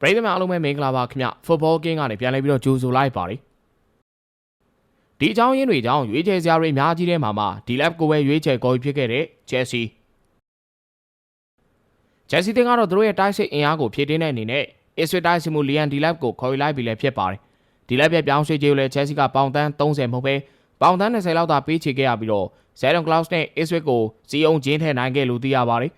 ပရိသတ်များအားလုံးပဲမင်္ဂလာပါခင်ဗျ Football King ကနေပြန်လဲပြီးတော့ကြိုဆိုလိုက်ပါရစေဒီအကြောင်းရင်းတွေကြောင့်ရွေးချယ်စရာတွေအများကြီးထဲမှာမှဒီ lab ကိုပဲရွေးချယ်ကော်ပြီးဖြစ်ခဲ့တဲ့ Chelsea Chelsea တင်ကတော့သူတို့ရဲ့တိုက်စစ်အင်အားကိုဖြည့်တင်းတဲ့အနေနဲ့ Ipswich တိုက်စစ်မှု Liam Delap ကိုခေါ်ယူလိုက်ပြီးလည်းဖြစ်ပါတယ်ဒီ lab ရဲ့ပြောင်းရွှေ့ကြေးကိုလည်း Chelsea ကပေါင်တန်း30မဟုတ်ပဲပေါင်တန်း20လောက်သာပေးချေခဲ့ရပြီးတော့ Zedon Klaus နဲ့ Ipswich ကိုစီအောင်ချင်းထည့်နိုင်ခဲ့လို့သိရပါတယ်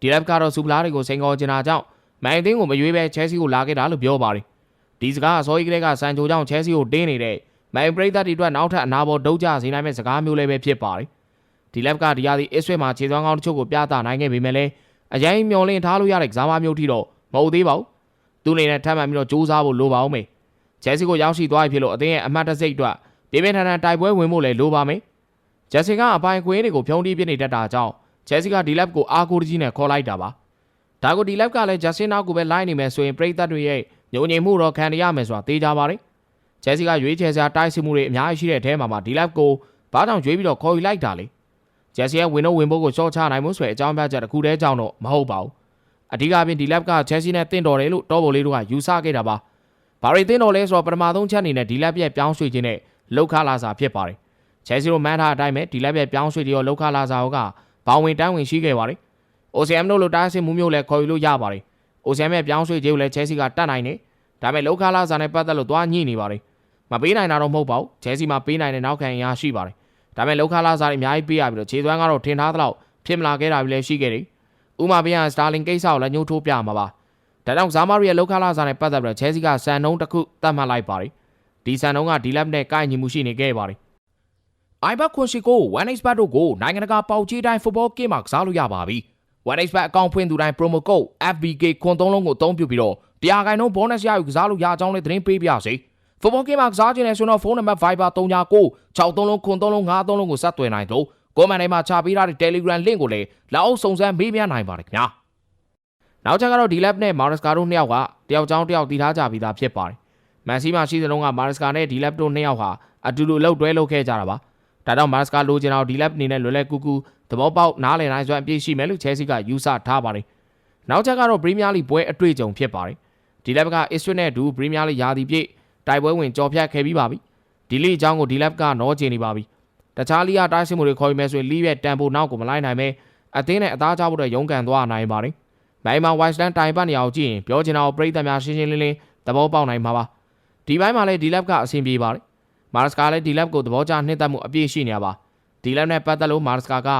ဒီ lab ကတော့စူပလာတွေကိုစိန်ခေါ်ချင်တာကြောင့် မိုင်အသင်းကိုမရွေးပဲချဲဆီကိုလာခဲ့တာလို့ပြောပါတယ်။ဒီစကားအစောကြီးကလေးကဆန်ချိုကြောင့်ချဲဆီကိုတင်းနေတဲ့မိုင်ပရိသတ်တွေအတွက်နောက်ထပ်အနာပေါ်ဒုတ်ကြစေနိုင်မဲ့စကားမျိုးလည်းပဲဖြစ်ပါတယ်။ဒီလက်ကဒီယာဒီအစ်ဆွေမှာခြေသွမ်းကောင်းတချို့ကိုပြသနိုင်ခဲ့ပေမဲ့လည်းအရင်မျောလင့်ထားလို့ရတဲ့ကစားမမျိုးထိတော့မဟုတ်သေးပါဘူး။သူအနေနဲ့ထပ်မံပြီးတော့စူးစမ်းဖို့လိုပါအောင်မေ။ချဲဆီကိုရောက်ရှိသွားပြီဖြစ်လို့အသင်းရဲ့အမှတ်တစိတ်အတွက်ပြင်းပြင်းထန်ထန်တိုက်ပွဲဝင်ဖို့လည်းလိုပါမယ်။ဂျက်စီကအပိုင်ခွေးတွေကိုဖြုံးတီးပြနေတတ်တာကြောင့်ချဲဆီကဒီလက်ကိုအာကိုတကြီးနဲ့ခေါ်လိုက်တာပါ။ ဒါကိုဒီ live ကလည်း Justin နောက်ကိုပဲ line နေမယ်ဆိုရင်ပရိသတ်တွေရဲ့ညုံညင်မှုတော့ခံရမယ်ဆိုတာသိကြပါတယ်။ Chelsea ကရွေးချယ်စရာတိုက်စစ်မှုတွေအများကြီးရှိတဲ့အထဲမှာမှဒီ live ကိုဘာကြောင့်ရွေးပြီးတော့ခေါ်ယူလိုက်တာလဲ။ Chelsea ရဲ့ဝင်တော့ဝင်ဖို့ကိုရှော့ချနိုင်မှုဆိုတဲ့အကြောင်းပြချက်တစ်ခုတည်းကြောင့်တော့မဟုတ်ပါဘူး။အဓိကပြင်ဒီ live က Chelsea နဲ့တင့်တော်တယ်လို့တော်ဘော်လေးတို့ကယူဆခဲ့တာပါ။ဘာတွေတင့်တော်လဲဆိုတော့ပထမဆုံးချက်အနေနဲ့ဒီ live ရဲ့ပြောင်းရွှေ့ခြင်းနဲ့လောက်ခလာစာဖြစ်ပါတယ်။ Chelsea တို့မှန်းထားတဲ့အတိုင်းပဲဒီ live ရဲ့ပြောင်းရွှေ့တဲ့ရောလောက်ခလာစာကဘောင်ဝင်တန်းဝင်ရှိခဲ့ပါတယ်။ OCM တို့လိုတားဆင်မှုမျိုးလည်းခေါ်ယူလို့ရပါတယ်။ OCM ရဲ့ပြောင်းရွှေ့ခြင်းကိုလည်း Chelsea ကတတ်နိုင်တယ်။ဒါပေမဲ့လောက်ခလာစာနဲ့ပတ်သက်လို့သွားညှိနေပါတယ်။မပေးနိုင်တာတော့မဟုတ်ပါဘူး။ Chelsea မှာပေးနိုင်တဲ့နောက်ခံအရာရှိပါတယ်။ဒါပေမဲ့လောက်ခလာစာတွေအများကြီးပေးရပြီးတော့ခြေသွမ်းကတော့ထင်ထားသလောက်ဖြစ်မလာခဲ့တာ भी လည်းရှိခဲ့တယ်။ဥမာပြရန်စတာလင်ကိစ္စကိုလည်းညှို့ထိုးပြမှာပါ။ဒါကြောင့်ဇာမာရီရဲ့လောက်ခလာစာနဲ့ပတ်သက်ပြီးတော့ Chelsea ကစံနှုန်းတစ်ခုသတ်မှတ်လိုက်ပါတယ်။ဒီစံနှုန်းကဒီလက်နဲ့ကိုက်ညီမှုရှိနေခဲ့ပါတယ်။ iBet ခွန်ရှိကို 1xbet တို့ကိုနိုင်ငံတကာပေါက်ကြီးတိုင်း football game မှာကစားလို့ရပါပြီ။ 1xbet အကောင့်ဖွင့်သူတိုင်း promo code FBK ခွန်သုံးလုံးကိုအသုံးပြုပြီးတော့တရားကိုင်နှုန်း bonus ရယူကစားလို့ရအောင်ကြောင်းလေးသတင်းပေးပြစေ။ football game မှာကစားခြင်းနဲ့ဆိုတော့ဖုန်းနံပါတ် Viber 39 63လုံးခွန်သုံးလုံး53လုံးကိုဆက်သွယ်နိုင်တော့ကွန်မန်ထဲမှာချပေးထားတဲ့ Telegram link ကိုလည်းလက်အောက်စုံစမ်းမေးမြန်းနိုင်ပါတယ်ခင်ဗျာ။နောက်ချက်ကတော့ဒီ lab နဲ့ Maresca တို့နှစ်ယောက်ကတယောက်ချောင်းတယောက်တည်ထားကြပြီးသားဖြစ်ပါတယ်။မန်စီမှာရှိတဲ့လုံးက Maresca နဲ့ဒီ lab တို့နှစ်ယောက်ဟာအတူတူအလုပ်တွဲလုပ်ခဲ့ကြတာပါ။ဒါကြောင့် Maresca လိုချင်အောင်ဒီ lab အနေနဲ့လွယ်လွယ်ကူကူ သဘောပေါက်နားလည်နိုင်စွမ်းအပြည့်ရှိမယ်လို့ Chelsea ကယူဆထားပါတယ်။နောက်ချက်ကတော့ Premier League ပွဲအတွေ့အကြုံဖြစ်ပါတယ်။ဒီလက်က Ipswich နဲ့အတူ Premier League ရာသီပြည့်တိုက်ပွဲဝင်ကြော်ဖြတ်ခဲ့ပြီးပါပြီ။ဒီလိအကြောင်းကိုဒီလက်ကနောချင်နေပါပြီ။တခြားလိကတိုက်စစ်မှုတွေခေါ်ယူမယ်ဆိုရင်လိရဲ့တန်ဖိုးနောက်ကိုမလိုက်နိုင်ပဲအသင်းနဲ့အသားချဖို့တော့ရုန်းကန်သွားနိုင်ပါတယ်။မိုင်မာ Westland တိုင်ပတ်နေအောင်ကြည့်ရင်ပြောချင်တာကိုပြည်သက်များရှင်းရှင်းလင်းလင်းသဘောပေါက်နိုင်မှာပါ။ဒီဘိုင်းမှာလည်းဒီလက်ကအဆင်ပြေပါတယ်။မာရစကာလည်းဒီလက်ကိုသဘောကျနှစ်သက်မှုအပြည့်ရှိနေပါဒီလက်နဲ့ပတ်သက်လို့မာရစကာက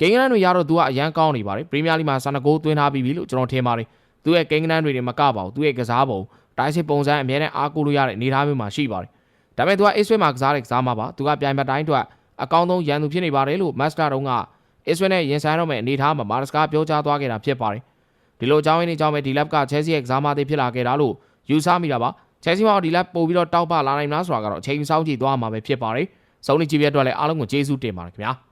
ဂိမ်းကနန်းတွေရတော့သူကအရန်ကောင်းနေပါတယ်ပရီးမီးယားလိမှာဆန်နဂိုးသွင်းထားပြီးပြီလို့ကျွန်တော်ထင်ပါတယ်သူရဲ့ဂိမ်းကနန်းတွေနဲ့မကပါဘူးသူရဲ့ကစားပုံတိုင်းစစ်ပုံစံအများနဲ့အားကိုးလို့ရတဲ့အနေအထားမျိုးမှာရှိပါတယ်ဒါပေမဲ့သူကအစ္စရေးမှာကစားတဲ့ကစားမှာပါသူကပြိုင်ဘက်တိုင်းအတွက်အကောင်းဆုံးရန်သူဖြစ်နေပါတယ်လို့မတ်စတာတုန်းကအစ္စရေးနဲ့ရင်ဆိုင်တော့မဲ့အနေအထားမှာမာရစကာပြောကြားသွားခဲ့တာဖြစ်ပါတယ်ဒီလိုအကြောင်းရင်းတွေကြောင့်ပဲဒီလက်ကချဲဆီရဲ့ကစားမသေးဖြစ်လာခဲ့တာလို့ယူဆမိတာပါချဲဆီမှာဒီလက်ပို့ပြီးတော့တောက်ပလာနိုင်မလားဆိုတာကတော့အချိန်စောင့်ကြည့်သွားမှာပဲဖြစ်ပါတယ်။စုံနေကြည့်ပြအတွက်လည်းအားလုံးကိုကျေးဇူးတင်ပါတယ်ခင်ဗျာ။